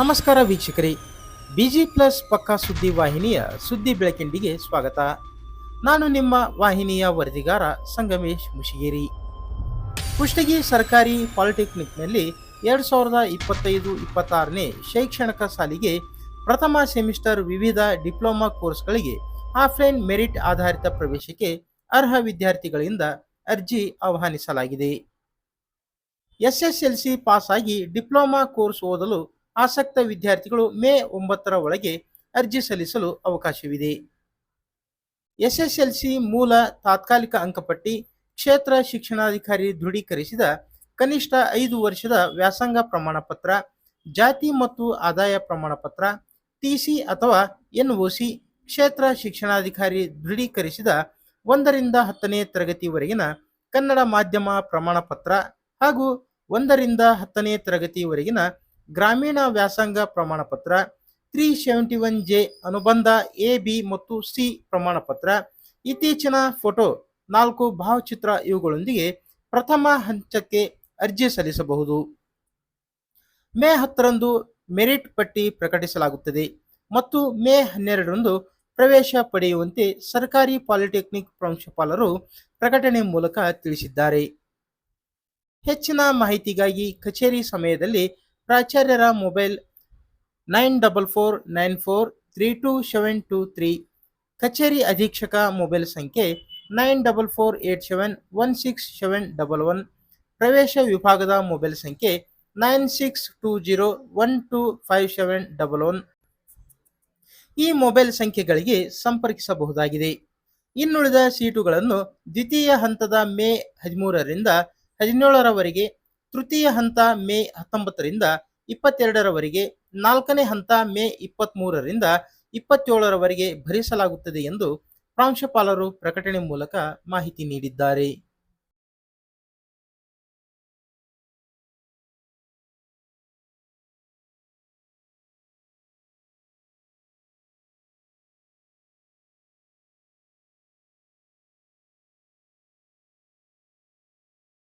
ನಮಸ್ಕಾರ ವೀಕ್ಷಕರೇ. Busy plus ಪಕ್ಕಾ ಸುದ್ದಿ ವಾಹಿನಿಯ ಸುದ್ದಿ ಬೆಳಕಿಂಡಿಗೆ ಸ್ವಾಗತ. ನಾನು ನಿಮ್ಮ ವಾಹಿನಿಯ ವರದಿಗಾರ ಸಂಗಮೇಶ್ ಮುಷಿಗೇರಿ. ಕುಷ್ಟಗಿ ಸರ್ಕಾರಿ ಪಾಲಿಟೆಕ್ನಿಕ್ನಲ್ಲಿ ಎರಡು ಸಾವಿರದ ಇಪ್ಪತ್ತೈದು ಇಪ್ಪತ್ತಾರನೇ ಶೈಕ್ಷಣಿಕ ಸಾಲಿಗೆ ಪ್ರಥಮ ಸೆಮಿಸ್ಟರ್ ವಿವಿಧ ಡಿಪ್ಲೊಮಾ ಕೋರ್ಸ್ಗಳಿಗೆ ಆಫ್ಲೈನ್ ಮೆರಿಟ್ ಆಧಾರಿತ ಪ್ರವೇಶಕ್ಕೆ ಅರ್ಹ ವಿದ್ಯಾರ್ಥಿಗಳಿಂದ ಅರ್ಜಿ ಆಹ್ವಾನಿಸಲಾಗಿದೆ. ಎಸ್ಎಸ್ಎಲ್ಸಿ ಪಾಸ್ ಆಗಿ ಡಿಪ್ಲೊಮಾ ಕೋರ್ಸ್ ಓದಲು ಆಸಕ್ತ ವಿದ್ಯಾರ್ಥಿಗಳು ಮೇ ಒಂಬತ್ತರ ಒಳಗೆ ಅರ್ಜಿ ಸಲ್ಲಿಸಲು ಅವಕಾಶವಿದೆ. ಎಸ್ಎಸ್ಎಲ್ಸಿ ಮೂಲ ತಾತ್ಕಾಲಿಕ ಅಂಕಪಟ್ಟಿ ಕ್ಷೇತ್ರ ಶಿಕ್ಷಣಾಧಿಕಾರಿ ದೃಢೀಕರಿಸಿದ ಕನಿಷ್ಠ ಐದು ವರ್ಷದ ವ್ಯಾಸಂಗ ಪ್ರಮಾಣಪತ್ರ, ಜಾತಿ ಮತ್ತು ಆದಾಯ ಪ್ರಮಾಣಪತ್ರ ಟಿಸಿ ಅಥವಾ ಎನ್ಒಸಿ ಕ್ಷೇತ್ರ ಶಿಕ್ಷಣಾಧಿಕಾರಿ ದೃಢೀಕರಿಸಿದ ಒಂದರಿಂದ ಹತ್ತನೇ ತರಗತಿವರೆಗಿನ ಕನ್ನಡ ಮಾಧ್ಯಮ ಪ್ರಮಾಣಪತ್ರ ಹಾಗೂ ಒಂದರಿಂದ ಹತ್ತನೇ ತರಗತಿವರೆಗಿನ ಗ್ರಾಮೀಣ ವ್ಯಾಸಂಗ ಪ್ರಮಾಣ ಪತ್ರ ತ್ರೀ ಸೆವೆಂಟಿ ಒನ್ ಜೆ ಅನುಬಂಧ ಎ ಬಿ ಮತ್ತು ಸಿ ಪ್ರಮಾಣ ಪತ್ರ, ಇತ್ತೀಚಿನ ಫೋಟೋ, ನಾಲ್ಕು ಭಾವಚಿತ್ರ ಇವುಗಳೊಂದಿಗೆ ಪ್ರಥಮ ಹಂತಕ್ಕೆ ಅರ್ಜಿ ಸಲ್ಲಿಸಬಹುದು. ಮೇ ಹತ್ತರಂದು ಮೆರಿಟ್ ಪಟ್ಟಿ ಪ್ರಕಟಿಸಲಾಗುತ್ತದೆ ಮತ್ತು ಮೇ ಹನ್ನೆರಡರಂದು ಪ್ರವೇಶ ಪಡೆಯುವಂತೆ ಸರ್ಕಾರಿ ಪಾಲಿಟೆಕ್ನಿಕ್ ಪ್ರಾಂಶುಪಾಲರು ಪ್ರಕಟಣೆ ಮೂಲಕ ತಿಳಿಸಿದ್ದಾರೆ. ಹೆಚ್ಚಿನ ಮಾಹಿತಿಗಾಗಿ ಕಚೇರಿ ಸಮಯದಲ್ಲಿ ಪ್ರಾಚಾರ್ಯರ mobile nine double four nine four three two seven two three. ಕಚೇರಿ ಅಧೀಕ್ಷಕ ಮೊಬೈಲ್ ಸಂಖ್ಯೆ nine double four eight seven one six seven double one. ಪ್ರವೇಶ ವಿಭಾಗದ ಮೊಬೈಲ್ ಸಂಖ್ಯೆ nine six two zero one two five seven double one. ಈ mobile ಸಂಖ್ಯೆಗಳಿಗೆ ಸಂಪರ್ಕಿಸಬಹುದಾಗಿದೆ. ಇನ್ನುಳಿದ ಸೀಟುಗಳನ್ನು ದ್ವಿತೀಯ ಹಂತದ ಮೇ ಹದಿಮೂರರಿಂದ ಹದಿನೇಳರವರೆಗೆ ತೃತೀಯ ಹಂತ ಮೇ ಹತ್ತೊಂಬತ್ತರಿಂದ ಇಪ್ಪತ್ತೆರಡರವರೆಗೆ, ನಾಲ್ಕನೇ ಹಂತ ಮೇ ಇಪ್ಪತ್ತ್ ಮೂರರಿಂದ ಇಪ್ಪತ್ತೇಳರವರೆಗೆ ಭರಿಸಲಾಗುತ್ತದೆ ಎಂದು ಪ್ರಾಂಶುಪಾಲರು ಪ್ರಕಟಣೆ ಮೂಲಕ ಮಾಹಿತಿ ನೀಡಿದ್ದಾರೆ.